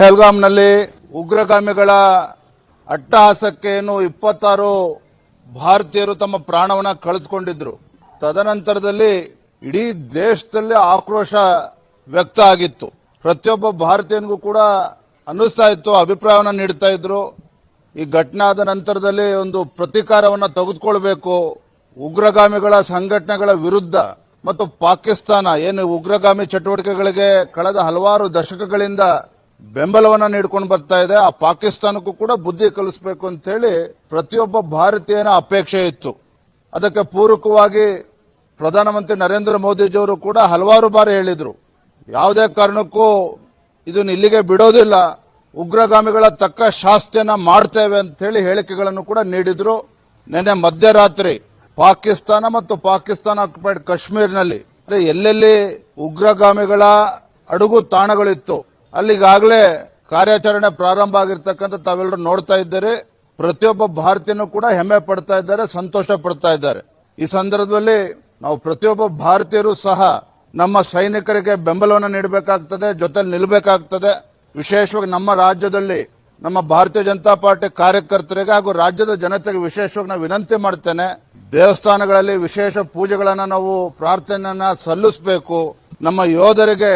ಪಹಲ್ಗಾಮ್ನಲ್ಲಿ ಉಗ್ರಗಾಮಿಗಳ ಅಟ್ಟಹಾಸಕ್ಕೆ ಏನು ಇಪ್ಪತ್ತಾರು ಭಾರತೀಯರು ತಮ್ಮ ಪ್ರಾಣವನ್ನ ಕಳೆದುಕೊಂಡಿದ್ರು. ತದನಂತರದಲ್ಲಿ ಇಡೀ ದೇಶದಲ್ಲಿ ಆಕ್ರೋಶ ವ್ಯಕ್ತ ಆಗಿತ್ತು. ಪ್ರತಿಯೊಬ್ಬ ಭಾರತೀಯನಿಗೂ ಕೂಡ ಅನ್ನಿಸ್ತಾ ಇತ್ತು, ಅಭಿಪ್ರಾಯವನ್ನು ನೀಡ್ತಾ ಇದ್ರು. ಈ ಘಟನೆ ಆದ ನಂತರದಲ್ಲಿ ಒಂದು ಪ್ರತೀಕಾರವನ್ನ ತೆಗೆದುಕೊಳ್ಬೇಕು. ಉಗ್ರಗಾಮಿಗಳ ಸಂಘಟನೆಗಳ ವಿರುದ್ಧ ಮತ್ತು ಪಾಕಿಸ್ತಾನ, ಏನು ಉಗ್ರಗಾಮಿ ಚಟುವಟಿಕೆಗಳಿಗೆ ಕಳೆದ ಹಲವಾರು ದಶಕಗಳಿಂದ ಬೆಂಬಲವನ್ನ ನೀಡ್ಕೊಂಡು ಬರ್ತಾ ಇದೆ. ಆ ಪಾಕಿಸ್ತಾನಕ್ಕೂ ಕೂಡ ಬುದ್ಧಿ ಕಲಿಸಬೇಕು ಅಂತ ಹೇಳಿ ಪ್ರತಿಯೊಬ್ಬ ಭಾರತೀಯನ ಅಪೇಕ್ಷೆ ಇತ್ತು. ಅದಕ್ಕೆ ಪೂರಕವಾಗಿ ಪ್ರಧಾನಮಂತ್ರಿ ನರೇಂದ್ರ ಮೋದಿಜಿಯವರು ಕೂಡ ಹಲವಾರು ಬಾರಿ ಹೇಳಿದ್ರು. ಯಾವುದೇ ಕಾರಣಕ್ಕೂ ಇದನ್ನು ಇಲ್ಲಿಗೆ ಬಿಡೋದಿಲ್ಲ. ಉಗ್ರಗಾಮಿಗಳ ತಕ್ಕ ಶಾಸ್ತಿಯನ್ನ ಮಾಡ್ತೇವೆ ಅಂತ ಹೇಳಿ ಹೇಳಿಕೆಗಳನ್ನು ಕೂಡ ನೀಡಿದ್ರು. ನಿನ್ನೆ ಮಧ್ಯರಾತ್ರಿ ಪಾಕಿಸ್ತಾನ ಮತ್ತು ಪಾಕಿಸ್ತಾನ ಆಕ್ಯುಪೈಡ್ ಕಾಶ್ಮೀರ್ನಲ್ಲಿ. ಎಲ್ಲೆಲ್ಲಿ ಉಗ್ರಗಾಮಿಗಳ ಅಡುಗು ತಾಣಗಳಿತ್ತು ಅಲ್ಲಿಗಾಗಲೇ ಕಾರ್ಯಾಚರಣೆ ಪ್ರಾರಂಭ ಆಗಿರ್ತಕ್ಕಂಥ ತಾವೆಲ್ಲರೂ ನೋಡ್ತಾ ಇದ್ದಾರೆ. ಪ್ರತಿಯೊಬ್ಬ ಭಾರತೀಯನೂ ಕೂಡ ಹೆಮ್ಮೆ ಪಡ್ತಾ ಇದ್ದಾರೆ, ಸಂತೋಷ ಪಡ್ತಾ ಇದ್ದಾರೆ. ಈ ಸಂದರ್ಭದಲ್ಲಿ ನಾವು ಪ್ರತಿಯೊಬ್ಬ ಭಾರತೀಯರು ಸಹ ನಮ್ಮ ಸೈನಿಕರಿಗೆ ಬೆಂಬಲವನ್ನು ನೀಡಬೇಕಾಗ್ತದೆ ಜೊತೆ ನಿಲ್ಲಬೇಕಾಗ್ತದೆ. ವಿಶೇಷವಾಗಿ ನಮ್ಮ ರಾಜ್ಯದಲ್ಲಿ ನಮ್ಮ ಭಾರತೀಯ ಜನತಾ ಪಾರ್ಟಿ ಕಾರ್ಯಕರ್ತರಿಗೆ ಹಾಗೂ ರಾಜ್ಯದ ಜನತೆಗೆ ವಿಶೇಷವಾಗಿ ನಾವು ವಿನಂತಿ ಮಾಡ್ತೇನೆ, ದೇವಸ್ಥಾನಗಳಲ್ಲಿ ವಿಶೇಷ ಪೂಜೆಗಳನ್ನು ನಾವು ಪ್ರಾರ್ಥನೆಯನ್ನ ಸಲ್ಲಿಸಬೇಕು. ನಮ್ಮ ಯೋಧರಿಗೆ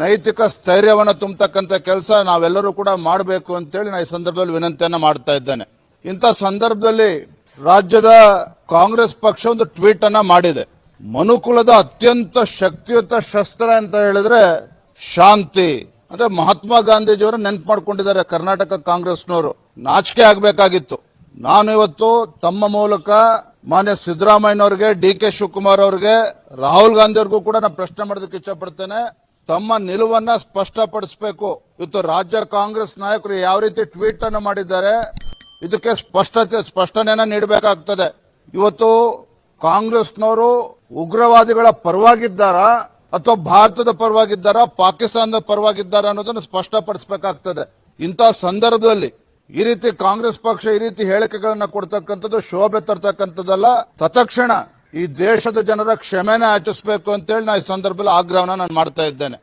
ನೈತಿಕ ಸ್ಥೈರ್ಯವನ್ನು ತುಂಬತಕ್ಕಂಥ ಕೆಲಸ ನಾವೆಲ್ಲರೂ ಕೂಡ ಮಾಡಬೇಕು ಅಂತೇಳಿ ನಾನು ಈ ಸಂದರ್ಭದಲ್ಲಿ ವಿನಂತಿಯನ್ನು ಮಾಡ್ತಾ ಇದ್ದೇನೆ. ಇಂಥ ಸಂದರ್ಭದಲ್ಲಿ ರಾಜ್ಯದ ಕಾಂಗ್ರೆಸ್ ಪಕ್ಷ ಒಂದು ಟ್ವೀಟ್ ಅನ್ನ ಮಾಡಿದೆ. ಮನುಕುಲದ ಅತ್ಯಂತ ಶಕ್ತಿಯುತ ಶಸ್ತ್ರ ಅಂತ ಹೇಳಿದ್ರೆ ಶಾಂತಿ. ಅಂದ್ರೆ ಮಹಾತ್ಮ ಗಾಂಧೀಜಿಯವರು ನೆನ್ಪು ಮಾಡ್ಕೊಂಡಿದ್ದಾರೆ ಕರ್ನಾಟಕ ಕಾಂಗ್ರೆಸ್ನವರು. ನಾಚಿಕೆ ಆಗಬೇಕಾಗಿತ್ತು. ನಾನು ಇವತ್ತು ತಮ್ಮ ಮೂಲಕ ಮಾನ್ಯ ಸಿದ್ದರಾಮಯ್ಯನವರಿಗೆ, ಡಿ ಕೆ ಶಿವಕುಮಾರ್ ಅವರಿಗೆ, ರಾಹುಲ್ ಗಾಂಧಿ ಅವ್ರಿಗೂ ಕೂಡ ನಾನು ಪ್ರಶ್ನೆ ಮಾಡೋದಕ್ಕೆ ಇಷ್ಟಪಡ್ತೇನೆ ತಮ್ಮ ನಿಲುವನ್ನ ಸ್ಪಷ್ಟಪಡಿಸಬೇಕು. ಇವತ್ತು ರಾಜ್ಯ ಕಾಂಗ್ರೆಸ್ ನಾಯಕರು ಯಾವ ರೀತಿ ಟ್ವೀಟ್ ಅನ್ನು ಮಾಡಿದ್ದಾರೆ, ಇದಕ್ಕೆ ಸ್ಪಷ್ಟತೆ, ಸ್ಪಷ್ಟನೆಯನ್ನ ನೀಡಬೇಕಾಗ್ತದೆ. ಇವತ್ತು ಕಾಂಗ್ರೆಸ್ನವರು ಉಗ್ರವಾದಿಗಳ ಪರವಾಗಿದ್ದಾರಾ, ಅಥವಾ ಭಾರತದ ಪರವಾಗಿದ್ದಾರಾ, ಪಾಕಿಸ್ತಾನದ ಪರವಾಗಿದ್ದಾರಾ ಅನ್ನೋದನ್ನು ಸ್ಪಷ್ಟಪಡಿಸಬೇಕಾಗ್ತದೆ. ಇಂಥ ಸಂದರ್ಭದಲ್ಲಿ ಈ ರೀತಿ ಕಾಂಗ್ರೆಸ್ ಪಕ್ಷ ಈ ರೀತಿ ಹೇಳಿಕೆಗಳನ್ನ ಕೊಡ್ತಕ್ಕಂಥದ್ದು, ಶೋಭೆ ತರ್ತಕ್ಕಂಥದ್ದಲ್ಲ. ತತ್ಕ್ಷಣ ಈ ದೇಶದ ಜನರ ಕ್ಷಮೆನ ಆಚರಿಸಬೇಕು ಅಂತೇಳಿ ನಾ ಈ ಸಂದರ್ಭದಲ್ಲಿ ಆಗ್ರಹವನ್ನು ನಾನು ಮಾಡ್ತಾ ಇದ್ದೇನೆ.